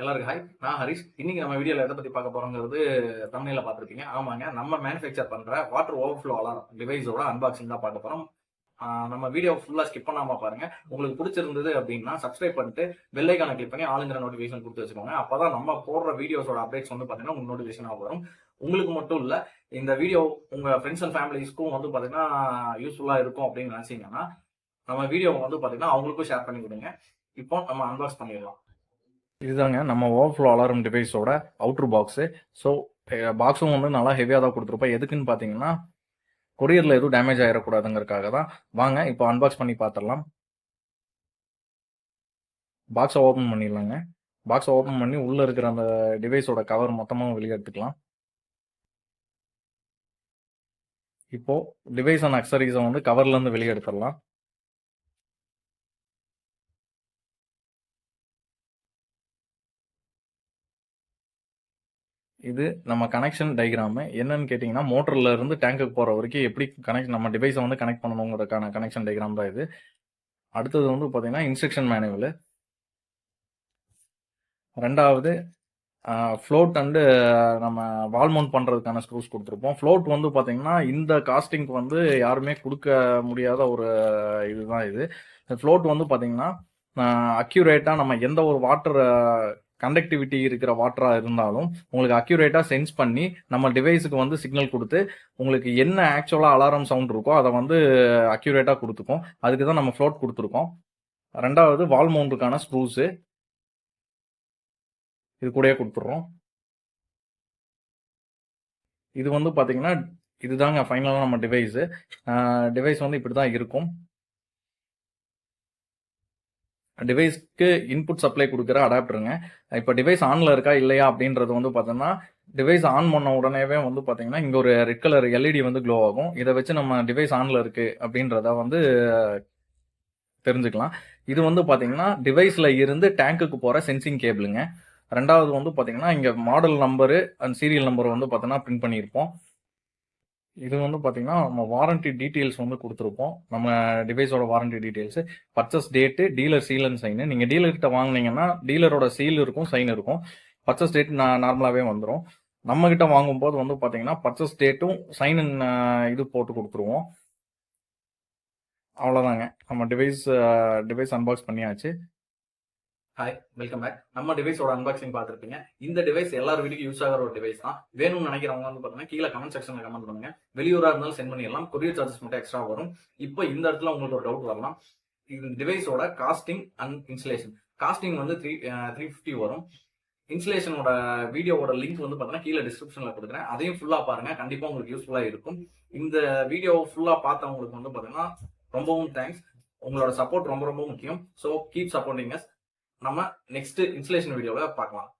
எல்லாருக்கும் ஹாய் நான் ஹரிஷ். இன்னைக்கு நம்ம வீடியோல எதை பத்தி பார்க்க போறோங்கிறது தமிழில் பார்த்துருப்பீங்க. ஆமாங்க நம்ம மேனுஃபேக்சர் பண்ற வாட்டர் ஓவர்ஃப்ளோ அலாரம் டிவைஸோட அன்பாக்சிங் தான் பார்க்க போறோம். நம்ம வீடியோ ஃபுல்லா ஸ்கிப் பண்ணாம பாருங்க. உங்களுக்கு பிடிச்சிருந்தது அப்படின்னா சப்ஸ்கிரைப் பண்ணிட்டு பெல் கிளிக் பண்ணி ஆளுங்கிற நோட்டிஃபிகேஷன் கொடுத்து வச்சுக்கோங்க. அப்பதான் நம்ம போடுற வீடியோஸோட அப்டேட்ஸ் வந்து பாத்தீங்கன்னா உங்களுக்கு நோட்டிஃபிகேஷன் வரும். உங்களுக்கு மட்டும் இல்ல இந்த வீடியோ உங்க ஃப்ரெண்ட்ஸ் அண்ட் ஃபேமிலிஸ்க்கும் வந்து பாத்தீங்கன்னா யூஸ்ஃபுல்லா இருக்கும் அப்படின்னு நினைச்சீங்கன்னா நம்ம வீடியோ வந்து பாத்தீங்கன்னா அவங்களுக்கும் ஷேர் பண்ணி கொடுங்க. இப்போ நம்ம அன்பாக்ஸ் பண்ணிடலாம். இதுதாங்க. நம்ம ஓவர்ஃப்ளோ அலாரம் டிவைஸோட அவுட்ரு பாக்ஸு ஸோ பாக்ஸும் வந்து நல்லா ஹெவியாக தான் கொடுத்துருப்போம். எதுக்குன்னு பார்த்தீங்கன்னா கொரியரில் எதுவும் டேமேஜ் ஆகிடக்கூடாதுங்கிறதுக்காக தான். வாங்க இப்போ அன்பாக்ஸ் பண்ணி பார்த்துடலாம் பாக்ஸை ஓப்பன் பண்ணிடலாங்க. பாக்ஸை ஓப்பன் பண்ணி உள்ளே இருக்கிற அந்த டிவைஸோட கவர் மொத்தமாக வெளியே எடுத்துக்கலாம். இப்போது டிவைஸ் அண்ட் அக்சரிஸை வந்து கவர்லேருந்து வெளியே எடுத்துடலாம். இது நம்ம கனெக்ஷன் டைக்ராமு என்னன்னு கேட்டிங்கன்னா மோட்டரில் இருந்து டேங்குக்கு போகிற வரைக்கும் எப்படி கனெக்ட் நம்ம டிவைஸை வந்து கனெக்ட் பண்ணணுங்கிறதுக்கான கனெக்ஷன் டயக்ராம் தான் இது. அடுத்தது வந்து பார்த்தீங்கன்னா இன்ஸ்ட்ரக்ஷன் மேனுவல் ரெண்டாவது ஃப்ளோட் அண்டு நம்ம வால் மவுண்ட் பண்ணுறதுக்கான ஸ்க்ரூஸ் கொடுத்துருப்போம். ஃப்ளோட் வந்து பார்த்தீங்கன்னா இந்த காஸ்டிங்க்கு வந்து யாருமே கொடுக்க முடியாத ஒரு இதுதான் இது. ஃப்ளோட் வந்து பார்த்தீங்கன்னா அக்யூரேட்டாக நம்ம எந்த ஒரு வாட்டர் கண்டக்டிவிட்டி இருக்கிற வாட்டராக இருந்தாலும் உங்களுக்கு அக்யூரேட்டாக சென்ஸ் பண்ணி நம்ம டிவைஸுக்கு வந்து சிக்னல் கொடுத்து உங்களுக்கு என்ன ஆக்சுவலாக அலாரம் சவுண்ட் இருக்கோ அதை வந்து அக்யூரேட்டாக கொடுத்துக்கும். அதுக்கு தான் நம்ம ஃப்ளோட் கொடுத்துருக்கோம். ரெண்டாவது வால் மவுண்டுக்கான ஸ்க்ரூஸு இது கூடயே கொடுத்துட்றோம். இது வந்து பார்த்தீங்கன்னா இதுதாங்க ஃபைனலாக நம்ம டிவைஸு டிவைஸ் வந்து இப்படி தான் இருக்கும். டிவைஸ்க்கு இன்புட் சப்ளை கொடுக்குற அடாப்டருங்க இப்போ டிவைஸ் ஆனில் இருக்கா இல்லையா அப்படின்றது வந்து பார்த்தோம்னா டிவைஸ் ஆன் பண்ண உடனேவே வந்து பார்த்தீங்கன்னா இங்கே ஒரு ரெட் கலர் எல்இடி வந்து க்ளோ ஆகும். இதை வச்சு நம்ம டிவைஸ் ஆனில் இருக்குது அப்படின்றத வந்து தெரிஞ்சுக்கலாம். இது வந்து பார்த்தீங்கன்னா டிவைஸில் இருந்து டேங்க்குக்கு போகிற சென்சிங் கேபிளுங்க ரெண்டாவது வந்து பார்த்தீங்கன்னா இங்கே model number and serial number வந்து பார்த்தோன்னா பிரிண்ட் பண்ணியிருப்போம். இது வந்து பார்த்தீங்கன்னா நம்ம வாரண்டி டீட்டெயில்ஸ் வந்து கொடுத்துருப்போம். நம்ம டிவைஸோட warranty details purchase date dealer seal and sign நீங்கள் டீலர்கிட்ட வாங்குனீங்கன்னா டீலரோட சீல் இருக்கும் சைன் இருக்கும். பர்ச்சஸ் டேட் நான் நார்மலாகவே வந்துடும் நம்மக்கிட்ட வாங்கும்போது வந்து பார்த்தீங்கன்னா பர்ச்சஸ் டேட்டும் சைன் இது போட்டு கொடுத்துருவோம். அவ்வளோதாங்க நம்ம டிவைஸ் டிவைஸ் அன்பாக்ஸ் பண்ணியாச்சு. ஹாய் வெல்கம் பேக் நம்ம டிவைஸோட அன்பாக்சிங் பார்த்துருப்பீங்க. இந்த டிவைஸ் எல்லார் வீட்டுக்கும் யூஸ் ஆகிற ஒரு டிவைஸ் தான். வேணும்னு நினைக்கிறவங்க வந்து பார்த்தீங்கன்னா கீழே கமெண்ட் செக்ஷனில் கமெண்ட் பண்ணுங்க. வெளியூராக இருந்தாலும் சென்ட் பண்ணிடலாம். கொரியர் சார்ஜஸ் மட்டும் எக்ஸ்ட்ரா வரும். இப்போ இந்த இடத்துல உங்களுக்கு ஒரு டவுட் வரலாம். இந்த டிவைஸோட காஸ்டிங் அண்ட் இன்ஸ்டலேஷன் காஸ்டிங் வந்து த்ரீ த்ரீ ஃபிஃப்டி வரும். இன்ஸ்டலேஷனோட வீடியோவோட லிங்க் வந்து பார்த்தீங்கன்னா கீழே டிஸ்கிரிப்ஷனில் கொடுக்குறேன். அதையும் ஃபுல்லாக பாருங்கள் கண்டிப்பாக உங்களுக்கு யூஸ்ஃபுல்லாக இருக்கும். இந்த வீடியோ ஃபுல்லாக பார்த்தவங்களுக்கு வந்து பார்த்தீங்கன்னா ரொம்பவும் தேங்க்ஸ் உங்களோட சப்போர்ட் ரொம்ப ரொம்ப முக்கியம். ஸோ கீப் சப்போர்ட்டிங் நம்ம நெக்ஸ்ட் இன்ஸ்டலேஷன் வீடியோவில் பார்க்கலாம்.